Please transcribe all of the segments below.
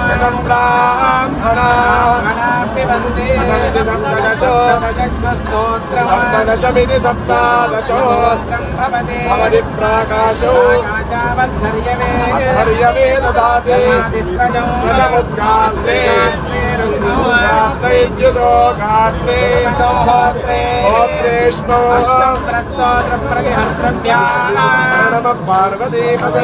శతం బ్రాహ్మణా సప్తదశమితి సప్తాదశో భవతి ప్రాకాశో హర్యమే దదాతి స్రజముద్గాత్రే గాత్రైద్యుతో గాత్రే గోత్రేష్ణో నమ పార్వతీ పదయే హర హర నగేంద్ర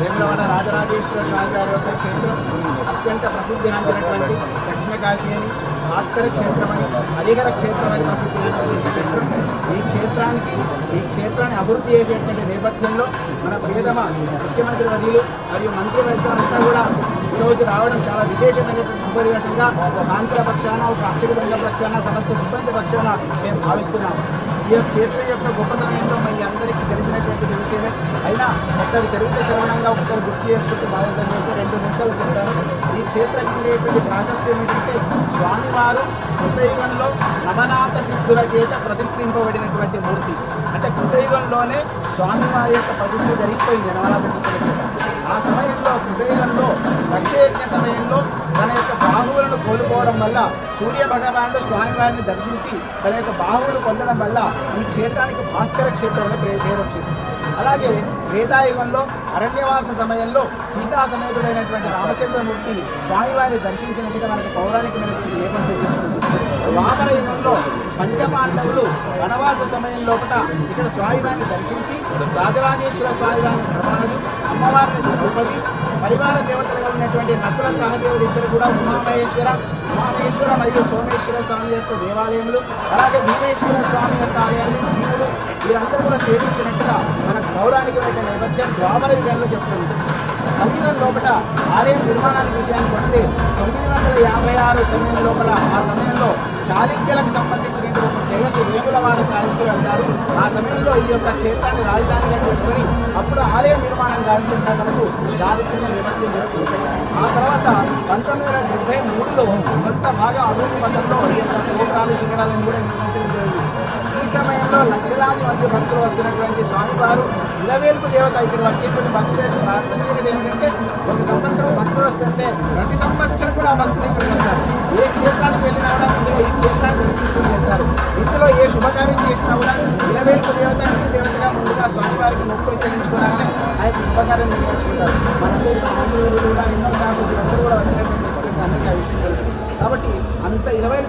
వేములవాడ రాజరాజేశ్వర స్వామి గారి యొక్క క్షేత్రం అత్యంత ప్రసిద్ధిగాంచినటువంటి దక్షిణ కాశీ అని భాస్కర క్షేత్రం అని హరిహర క్షేత్రం అని ప్రసిద్ధిగాంచినటువంటి క్షేత్రం. ఈ క్షేత్రానికి ఈ క్షేత్రాన్ని అభివృద్ధి చేసేటువంటి నేపథ్యంలో మన ప్రియతమ ముఖ్యమంత్రి వర్యులు మరియు మంత్రివర్గం అంతా కూడా ఈరోజు రావడం చాలా విశేషమైనటువంటి శుభదివసంగా ఒక ఆంధ్ర పక్షాన ఒక అక్షర బృంద పక్షాన సమస్త సిబ్బంది పక్షాన మేము భావిస్తున్నాం. ఈ యొక్క క్షేత్రం యొక్క గొప్పతనం ఏంటో మీ అందరికీ తెలిసినటువంటి విషయమే అయినా ఒకసారి చరిత్ర చరవణంగా ఒకసారి గుర్తు చేసుకుంటే బాగుంటుంది అయితే రెండు నిమిషాలు చెప్తాను ఈ క్షేత్రం ఉండేటువంటి ప్రాశస్త్యం ఏంటంటే స్వామివారు కృతయుగంలో నవనాథ సిద్ధుల చేత ప్రతిష్ఠింపబడినటువంటి మూర్తి. అంటే కృతయుగంలోనే స్వామివారి యొక్క ప్రతిష్ఠ జరిగిపోయింది నవనాథ సిద్ధుల చేత. ఆ సమయంలో కృతయుగంలో దక్షయజ్ఞ సమయంలో తన యొక్క బాహువులను కోల్పోవడం వల్ల సూర్య భగవానుడు స్వామివారిని దర్శించి తన యొక్క బాహువులు పొందడం వల్ల ఈ క్షేత్రానికి భాస్కర క్షేత్రం అనే పేరు పేరు వచ్చింది అలాగే వేదాయుగంలో అరణ్యవాస సమయంలో సీతా సమేతుడైనటువంటి రామచంద్రమూర్తి స్వామివారిని దర్శించినట్టుగా మనకు పౌరాణికమైనటువంటి లేఖం తెచ్చుకుంది వామన యుగంలో పంచపాండవులు వనవాస సమయం లోపల ఇక్కడ స్వామివారిని దర్శించి రాజరాజేశ్వర స్వామివారిని ధర్మరాజు అమ్మవారిని ద్రౌపది పరివార దేవతలుగా ఉన్నటువంటి నకుల సహదేవుడు ఇద్దరు కూడా ఉమామహేశ్వర ఉమామహేశ్వర మరియు సోమేశ్వర స్వామి యొక్క దేవాలయములు అలాగే భీమేశ్వర స్వామి యొక్క ఆలయాన్ని భీములు వీరందరూ కూడా సేవించినట్టుగా మనకు పౌరాణికమైన నేపథ్యం ద్వామర యుగంలో చెప్తుంది. కలియుగం లోపల ఆలయం నిర్మాణానికి విషయానికి వస్తే తొమ్మిది వందల యాభై ఆరు సమయం లోపల ఆ సమయంలో చాళుక్యులకు సంబంధించినటువంటి ఒక తెగకు వేములవాడ చాళుక్యులు అంటారు. ఆ సమయంలో ఈ యొక్క క్షేత్రాన్ని రాజధానిగా చేసుకొని అప్పుడు ఆలయ నిర్మాణం గావించడం మనకు చాళుక్యుల నేపథ్యం జరుగుతుంది. ఆ తర్వాత పంతొమ్మిది వందల డెబ్బై మూడులో కొంత బాగా అభివృద్ధి పథంలో ఈ యొక్క గోపురాలు శిఖరాలను కూడా నిర్మించడం జరిగింది. సమయంలో లక్షలాది మంది భక్తులు వస్తున్నటువంటి స్వామివారు ఇలవేలుపు దేవత ఇక్కడ వచ్చేటువంటి భక్తుల యొక్క ప్రత్యేకత ఏమిటంటే ఒక సంవత్సరం భక్తులు వస్తుంటే ప్రతి సంవత్సరం కూడా ఆ భక్తులు ఇక్కడికి వస్తారు. ఏ క్షేత్రానికి వెళ్ళినా కూడా ముందుగా ఈ క్షేత్రాన్ని దర్శించుకుని వెళ్తారు. ఇందులో ఏ శుభకార్యం చేసినా కూడా ఇలవేలుపు దేవత దేవతగా ముందుగా స్వామివారికి మొక్కులు చెల్లించుకోవాలని ఆయన శుభకార్యం నిర్వహించుకుంటారు. మనందరూ కూడా ఎన్నో సార్లు వీళ్ళందరూ కూడా వచ్చినటువంటి అందరికీ ఆ విషయం తెలుసు. కాబట్టి అంత ఇరవై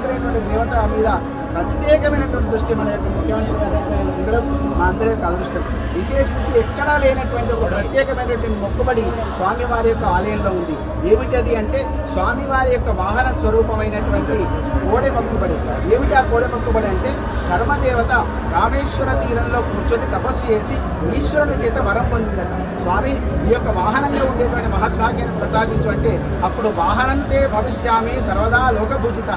దేవత మీద ప్రత్యేకమైనటువంటి దృష్టి మన యొక్క ముఖ్యమంత్రి గారి ఉండడం మా అందరి యొక్క అదృష్టం. విశేషించి ఎక్కడా లేనటువంటి ఒక ప్రత్యేకమైనటువంటి మొక్కుబడి స్వామివారి యొక్క ఆలయంలో ఉంది. ఏమిటది అంటే స్వామివారి యొక్క వాహన స్వరూపమైనటువంటి కోడె మొక్కుబడి. ఏమిటి ఆ కోడె మొక్కుబడి అంటే ధర్మదేవత రామేశ్వర తీరంలో కూర్చొని తపస్సు చేసి ఈశ్వరుని చేత వరం పొందిందట. స్వామి ఈ యొక్క వాహనంలో ఉండేటువంటి మహద్భాగ్యాన్ని ప్రసాదించు అంటే అప్పుడు వాహనంతే భవిష్యామి సర్వదా లోకభూజిత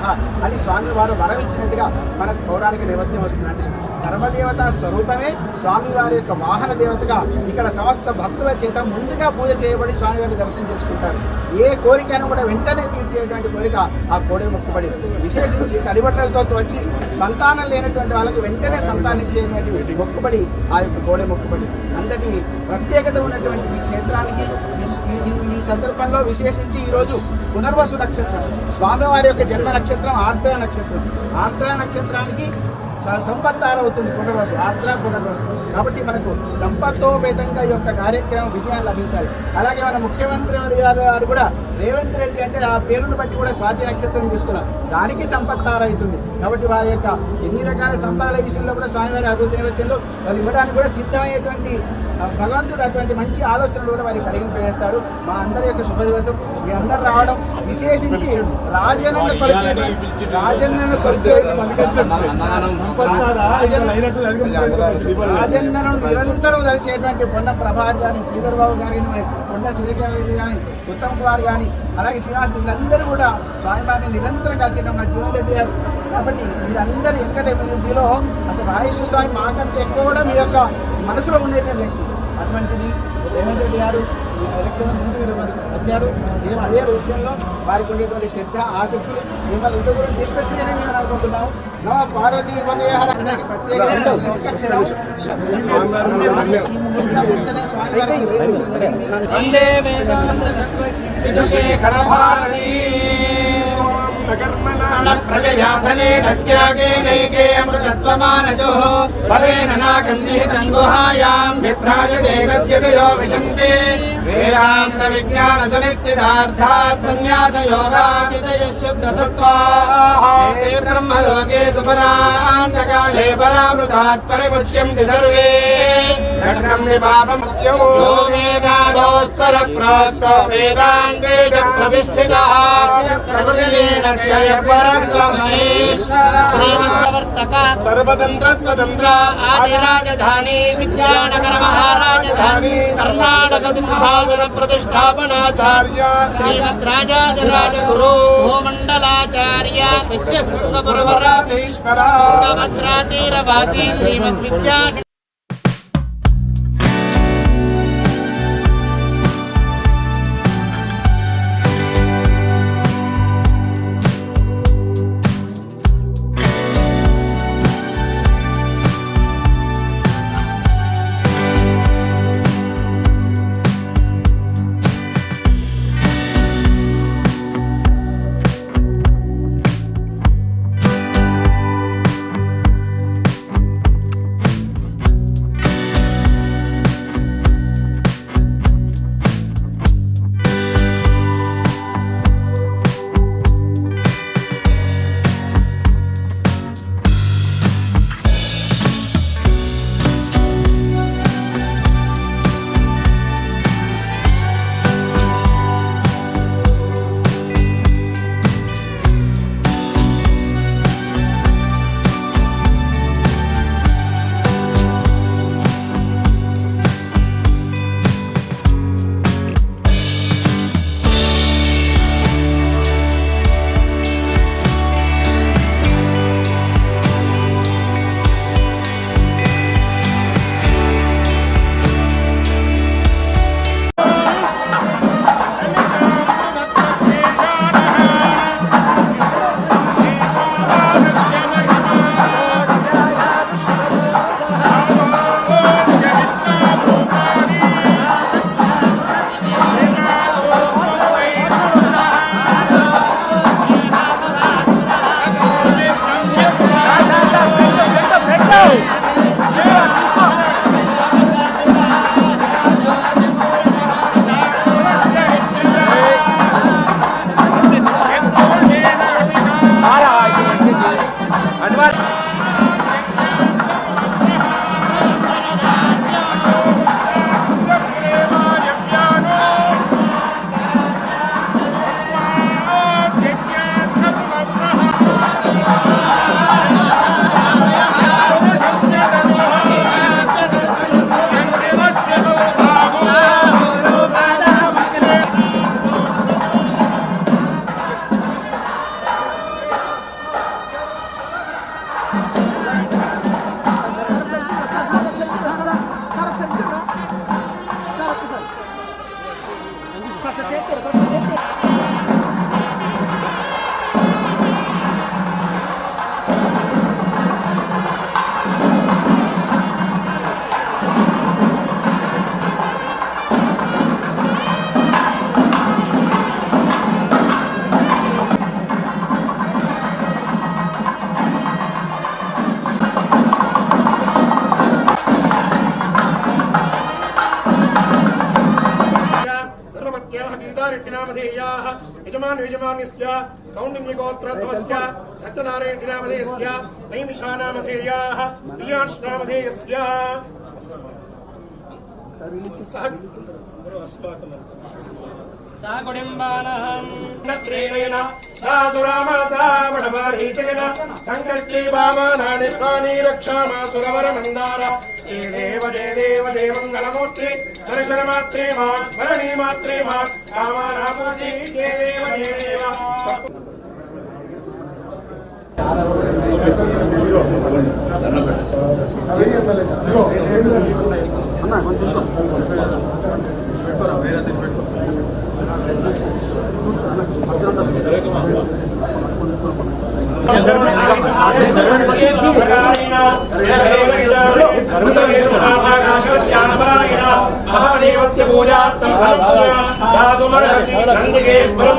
అని స్వామివారు వరం ఇచ్చినట్టుగా మనకు పౌరాణిక నేపథ్యం వస్తుందంటే ధర్మదేవత స్వరూపమే స్వామివారి యొక్క వాహన దేవతగా ఇక్కడ సమస్త భక్తుల చేత ముందుగా పూజ చేయబడి స్వామివారిని దర్శనం చేసుకుంటారు. ఏ కోరికను కూడా వెంటనే తీర్చేటువంటి కోరిక ఆ కోడే మొక్కుబడి. విశేషించి తడిబట్టలతో వచ్చి సంతానం లేనటువంటి వాళ్ళకి వెంటనే సంతానించేటువంటి మొక్కుబడి ఆ యొక్క కోడే మొక్కుబడి. అంతటి ప్రత్యేకత ఉన్నటువంటి ఈ క్షేత్రానికి ఈ- ఈ సందర్భంలో విశేషించి ఈరోజు పునర్వసు నక్షత్రం. స్వామివారి యొక్క జన్మ నక్షత్రం ఆర్ద్ర నక్షత్రం. ఆర్ద్ర నక్షత్రానికి స- సంపత్తార అవుతుంది పునర్వసు ఆర్ద్ర పునర్వసు. కాబట్టి మనకు సంపత్తోపేతంగా ఈ యొక్క కార్యక్రమం విజయాలు లభించాలి. అలాగే మన ముఖ్యమంత్రి వారి గారు కూడా రేవంత్ రెడ్డి అంటే ఆ పేరును బట్టి కూడా స్వాతి నక్షత్రం తీసుకున్నారు. దానికి సంపత్తార అవుతుంది కాబట్టి వారి యొక్క ఎన్ని రకాల సంపదల విషయంలో కూడా స్వామివారి అభివృద్ధి నేపథ్యంలో వాళ్ళు ఇవ్వడానికి కూడా సిద్ధమయ్యేటువంటి భగవంతుడు అటువంటి మంచి ఆలోచనలు కూడా వారికి కలిగింపజేస్తాడు. మా అందరి యొక్క శుభ దివసం. మీ అందరు రావడం విశేషించి రాజన్నను కొలిచేటువంటి రాజన్నను కొలిచే రాజన్నను నిరంతరం కలిసేటువంటి పొన్న ప్రభాకర్ కానీ శ్రీధర్ బాబు గారి పొన్న సురేఖ గారి కానీ ఉత్తమ్ కుమార్ కానీ అలాగే శ్రీనివాస్ వీళ్ళందరూ కూడా స్వామివారిని నిరంతరం కలిసేయడం మా జీవన్ రెడ్డి గారు. కాబట్టి మీరందరూ ఎందుకంటే మీలో అసలు రాజేశ్వర స్వామి మాకంటే ఎక్కువ కూడా మీ యొక్క మనసులో ఉండేటువంటి వ్యక్తి. అటువంటిది రేవంత్ రెడ్డి గారు ఎలక్షన్ ముందు మీరు వచ్చారు సేమ్ అదే విషయంలో వారికి ఉండేటువంటి శ్రద్ధ ఆసక్తులు మిమ్మల్ని ఇంత దూరం తీసుకొచ్చారని మేము అనుకుంటున్నాము నవ పార్వతీ అందరికీ ముహూర్తం వెంటనే స్వామివారికి వేదించడం జరిగింది వందే విదుషేఖర భారతీ ప్రజయాధనే నత్యాగే నైకే అమృతత్వమానశో ఫలేన నాగంధితం గుహాయాం విభ్రాజతే గద్యతయో విశంతే వేదాంత విజ్ఞాన సునిశ్చితార్థా సన్యాస యోగాదితయ శుద్ధ సత్వాః ते బ్రహ్మలోకే సుపరాంతకాలే పరామృతాత్ పరిముచ్యంతి సర్వే यो वेदादोत्सर प्रोक्त वेदान्ते च आदिराजधानी विद्यानगर महाराजधानी कर्नाटक सिंहासन प्रतिष्ठापनाचार्य श्रीमद् राजाधिराज गुरु भूमण्डलाचार्य कृष्यशृङ्गपुरवराधीश्वरा श्रीमद् विद्या యజమాన్యస్య కౌండిన్యగోత్రధ్వస్య సత్యనారాయణనామధేయస్య నైమిషానామధేయాः ప్రియాంశ్నామధేయస్య. సహ సాగుడింబానహం నత్రేణ సాధురామ సావణమారీతేన సంకల్పే వామానాని పాని రక్షామాసురవర మందార ఏ దేవ జయ దేవ జయ మంగళమూర్తి. దర్శన మాత్రే మా స్మరణి మాత్రే మా. కామానామూర్తి జయ దేవ జయ దేవ. మహాదేవస్య పూజార్థం महादेव पूजार्थं दातुमर्हसि नन्दिकेश्वरं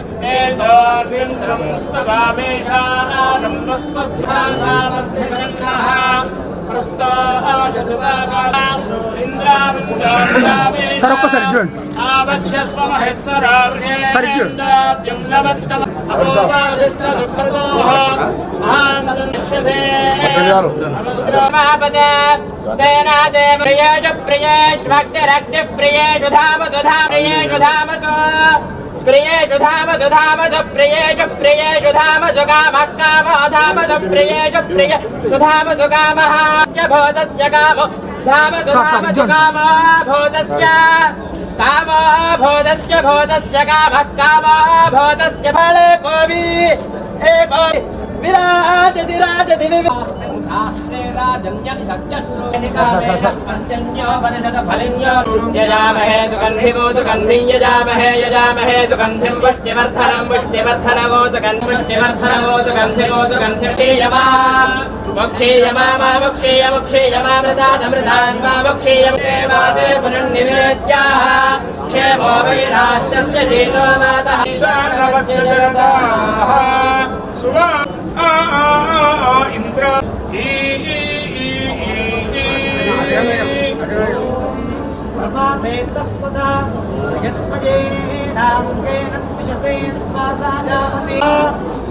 సార్ ఒక్కసారి చూడండి. సార్ ప్రియేషు ప్రియేష్ భక్తిరగ్ని ప్రియేషు ధామసు ధామ ప్రియేషు ధామసు ప్రియేషు ధామసు ధామసు ప్రియేషు ప్రియేషు ధామసు కామ కామ ధామసు ప్రియేషు ప్రియ సుధామసు కామ భోజస్య కామో ధామసు ధామసు కామో భోజస్య కామో భోజస్య భోజస్య కామ కామో భోజస్య ఫలే కోవి ఏ కోవి విరాజతి రాజతి వివి यजामहे सुगन्धिगो सुगन्धिं यजामहे यजामहे सुगन्धिं पुष्टिवर्धनं पुष्टिवर्धनगो सुगन्मुष्टिवर्धनगो सुगन्धिगो सुगन्धिं क्षीयमा मोक्षीयमा मा मोक्षीय मोक्षीयमामृतादमृतान् मा देवादे पुनर्निवेद्याः क्षेमो वै राष्ट्रस्य शीलो मातः सुवा आ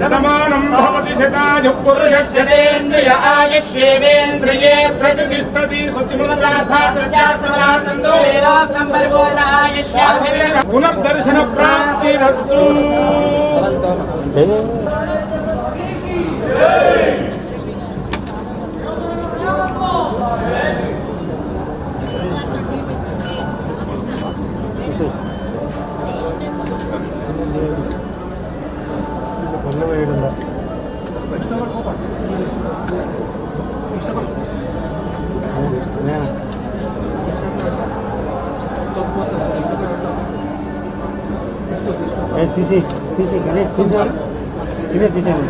శతమానం భవతి శతాయు ఆయుష్యేంద్రియే ప్రతిష్టతి పునర్దర్శన ప్రాప్తిరస్తు. తీసి తీసి గణేష్ తీసారు తినే తీసాను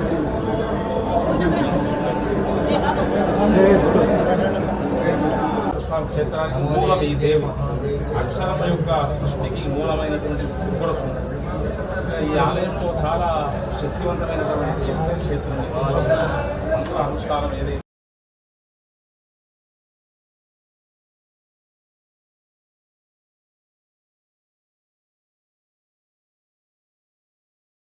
క్షేత్రానికి మూలం ఈ దేవ అక్షరం యొక్క సృష్టికి మూలమైనటువంటి కూడా ఈ ఆలయంలో చాలా శక్తివంతమైనటువంటి క్షేత్రం మంత్ర అనుష్ఠానం ఏదైతే